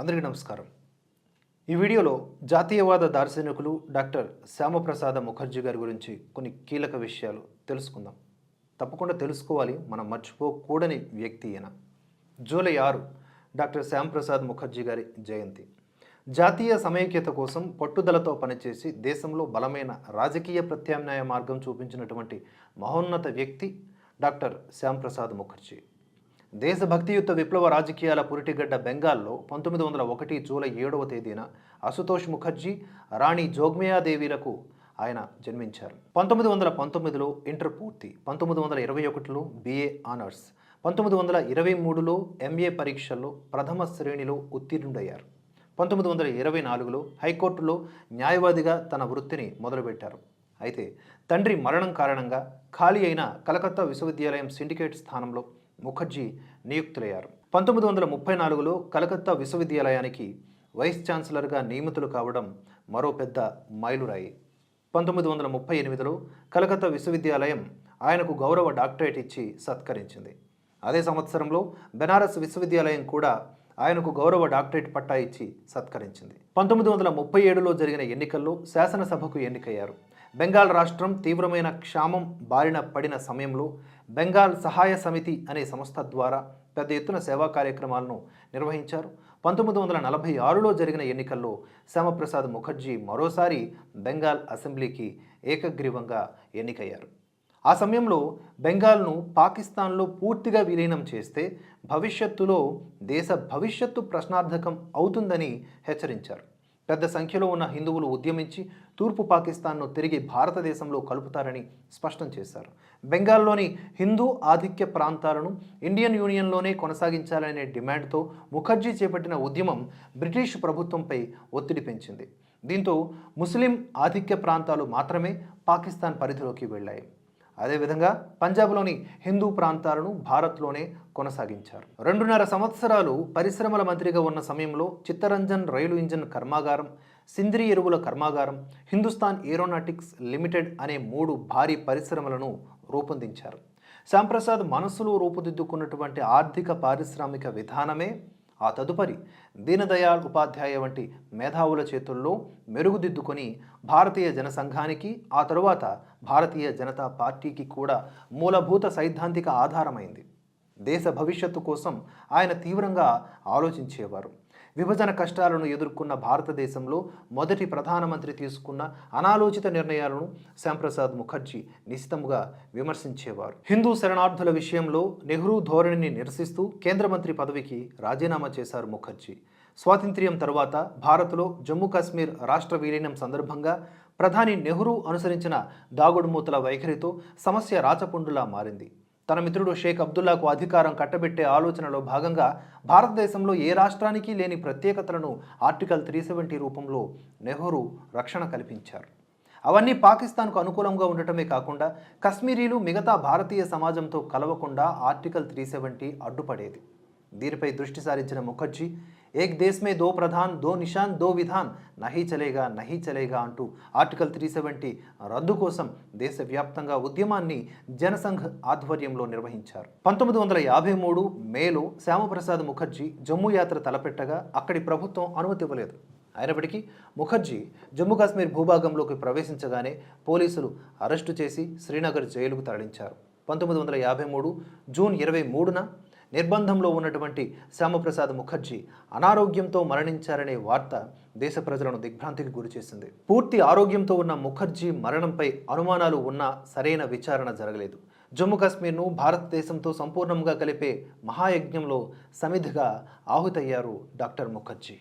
అందరికీ నమస్కారం. ఈ వీడియోలో జాతీయవాద దార్శనికులు డాక్టర్ శ్యామప్రసాద ముఖర్జీ గారి గురించి కొన్ని కీలక విషయాలు తెలుసుకుందాం. తప్పకుండా తెలుసుకోవాలి మనం మర్చిపోకూడని వ్యక్తి ఈయన. జూలై ఆరు డాక్టర్ శ్యాంప్రసాద్ ముఖర్జీ గారి జయంతి. జాతీయ సమైక్యత కోసం పట్టుదలతో పనిచేసి దేశంలో బలమైన రాజకీయ ప్రత్యామ్నాయ మార్గం చూపించినటువంటి మహోన్నత వ్యక్తి డాక్టర్ శ్యాంప్రసాద్ ముఖర్జీ. దేశభక్తియుత విప్లవ రాజకీయాల పురిటిగడ్డ బెంగాల్లో పంతొమ్మిది వందల ఒకటి జూలై ఏడవ తేదీన అశుతోష్ ముఖర్జీ రాణి జోగ్మయాదేవీలకు ఆయన జన్మించారు. పంతొమ్మిది వందల పంతొమ్మిదిలో ఇంటర్ పూర్తి పంతొమ్మిది వందల ఇరవై ఒకటిలో బిఏ ఆనర్స్ పంతొమ్మిది వందల ఇరవై మూడులో ఎంఏ పరీక్షల్లో ప్రథమ శ్రేణిలో ఉత్తీర్ణుడయ్యారు. పంతొమ్మిది వందల ఇరవై నాలుగులో హైకోర్టులో న్యాయవాదిగా తన వృత్తిని మొదలుపెట్టారు. అయితే తండ్రి మరణం కారణంగా ఖాళీ అయిన కలకత్తా విశ్వవిద్యాలయం సిండికేట్ స్థానంలో ముఖర్జీ నియుక్తులయ్యారు. పంతొమ్మిది వందల ముప్పై నాలుగులో కలకత్తా విశ్వవిద్యాలయానికి వైస్ ఛాన్సలర్గా నియమితులు కావడం మరో పెద్ద మైలురాయి. పంతొమ్మిది వందల ముప్పై ఎనిమిదిలో కలకత్తా విశ్వవిద్యాలయం ఆయనకు గౌరవ డాక్టరేట్ ఇచ్చి సత్కరించింది. అదే సంవత్సరంలో బెనారస్ విశ్వవిద్యాలయం కూడా ఆయనకు గౌరవ డాక్టరేట్ పట్టా ఇచ్చి సత్కరించింది. పంతొమ్మిది వందల ముప్పై ఏడులో జరిగిన ఎన్నికల్లో శాసనసభకు ఎన్నికయ్యారు. బెంగాల్ రాష్ట్రం తీవ్రమైన క్షామం బారిన పడిన సమయంలో బెంగాల్ సహాయ సమితి అనే సంస్థ ద్వారా పెద్ద ఎత్తున సేవా కార్యక్రమాలను నిర్వహించారు. పంతొమ్మిది వందల నలభై ఆరులో జరిగిన ఎన్నికల్లో శ్యామప్రసాద్ ముఖర్జీ మరోసారి బెంగాల్ అసెంబ్లీకి ఏకగ్రీవంగా ఎన్నికయ్యారు. ఆ సమయంలో బెంగాల్ను పాకిస్తాన్లో పూర్తిగా విలీనం చేస్తే భవిష్యత్తులో దేశ భవిష్యత్తు ప్రశ్నార్థకం అవుతుందని హెచ్చరించారు. పెద్ద సంఖ్యలో ఉన్న హిందువులు ఉద్యమించి తూర్పు పాకిస్తాన్ను తిరిగి భారతదేశంలో కలుపుతారని స్పష్టం చేశారు. బెంగాల్లోని హిందూ ఆధిక్య ప్రాంతాలను ఇండియన్ యూనియన్లోనే కొనసాగించాలనే డిమాండ్తో ముఖర్జీ చేపట్టిన ఉద్యమం బ్రిటిష్ ప్రభుత్వంపై ఒత్తిడి పెంచింది. దీంతో ముస్లిం ఆధిక్య ప్రాంతాలు మాత్రమే పాకిస్తాన్ పరిధిలోకి వెళ్ళాయి. అదేవిధంగా పంజాబ్లోని హిందూ ప్రాంతాలను భారత్లోనే కొనసాగించారు. రెండున్నర సంవత్సరాలు పరిశ్రమల మంత్రిగా ఉన్న సమయంలో చిత్తరంజన్ రైలు ఇంజిన్ కర్మాగారం సింద్రి ఎరువుల కర్మాగారం హిందుస్థాన్ ఏరోనాటిక్స్ లిమిటెడ్ అనే మూడు భారీ పరిశ్రమలను రూపొందించారు. శ్యాంప్రసాద్ మనస్సులో రూపుదిద్దుకున్నటువంటి ఆర్థిక పారిశ్రామిక విధానమే ఆ తదుపరి దీనదయాళ్ ఉపాధ్యాయ వంటి మేధావుల చేతుల్లో మెరుగుదిద్దుకొని భారతీయ జనసంఘానికి ఆ తరువాత భారతీయ జనతా పార్టీకి కూడా మూలభూత సైద్ధాంతిక ఆధారమైంది. దేశ భవిష్యత్తు కోసం ఆయన తీవ్రంగా ఆలోచించేవారు. విభజన కష్టాలను ఎదుర్కొన్న భారతదేశంలో మొదటి ప్రధానమంత్రి తీసుకున్న అనాలోచిత నిర్ణయాలను శ్యాంప్రసాద్ ముఖర్జీ నిశితముగా విమర్శించేవారు. హిందూ శరణార్థుల విషయంలో నెహ్రూ ధోరణిని నిరసిస్తూ కేంద్ర మంత్రి పదవికి రాజీనామా చేశారు ముఖర్జీ. స్వాతంత్ర్యం తర్వాత భారత్లో జమ్మూ కాశ్మీర్ రాష్ట్ర విలీనం సందర్భంగా ప్రధాని నెహ్రూ అనుసరించిన దాగుడుమూతల వైఖరితో సమస్య రాచపుండులా మారింది. తన మిత్రుడు షేక్ అబ్దుల్లాకు అధికారం కట్టబెట్టే ఆలోచనలో భాగంగా భారతదేశంలో ఏ రాష్ట్రానికి లేని ప్రత్యేకతలను ఆర్టికల్ త్రీ సెవెంటీ రూపంలో నెహ్రూ రక్షణ కల్పించారు. అవన్నీ పాకిస్తాన్కు అనుకూలంగా ఉండటమే కాకుండా కశ్మీరీలు మిగతా భారతీయ సమాజంతో కలవకుండా ఆర్టికల్ త్రీ సెవెంటీ అడ్డుపడేది. దీనిపై దృష్టి సారించిన ముఖర్జీ ఏక్ దేశ్ మే దో ప్రధాన్ దో నిషాన్ దో విధాన్ నహీ చలేగా నహీ చలేగా అంటూ ఆర్టికల్ త్రీ సెవెంటీ రద్దు కోసం దేశవ్యాప్తంగా ఉద్యమాన్ని జనసంఘ్ ఆధ్వర్యంలో నిర్వహించారు. పంతొమ్మిది వందల యాభై మూడు మేలో శ్యామప్రసాద్ ముఖర్జీ జమ్మూ యాత్ర తలపెట్టగా అక్కడి ప్రభుత్వం అనుమతి ఇవ్వలేదు. అయినప్పటికీ ముఖర్జీ జమ్మూ కాశ్మీర్ భూభాగంలోకి ప్రవేశించగానే పోలీసులు అరెస్టు చేసి శ్రీనగర్ జైలుకు తరలించారు. పంతొమ్మిది వందల యాభై మూడు జూన్ ఇరవై మూడున నిర్బంధంలో ఉన్నటువంటి శ్యామప్రసాద్ ముఖర్జీ అనారోగ్యంతో మరణించారనే వార్త దేశ ప్రజలను దిగ్భ్రాంతికి గురిచేసింది పూర్తి ఆరోగ్యంతో ఉన్న ముఖర్జీ మరణంపై అనుమానాలు ఉన్నా సరైన విచారణ జరగలేదు. జమ్మూ కాశ్మీర్ను భారతదేశంతో సంపూర్ణంగా కలిపే మహాయజ్ఞంలో సమిధిగా ఆహుతయ్యారు డాక్టర్ ముఖర్జీ.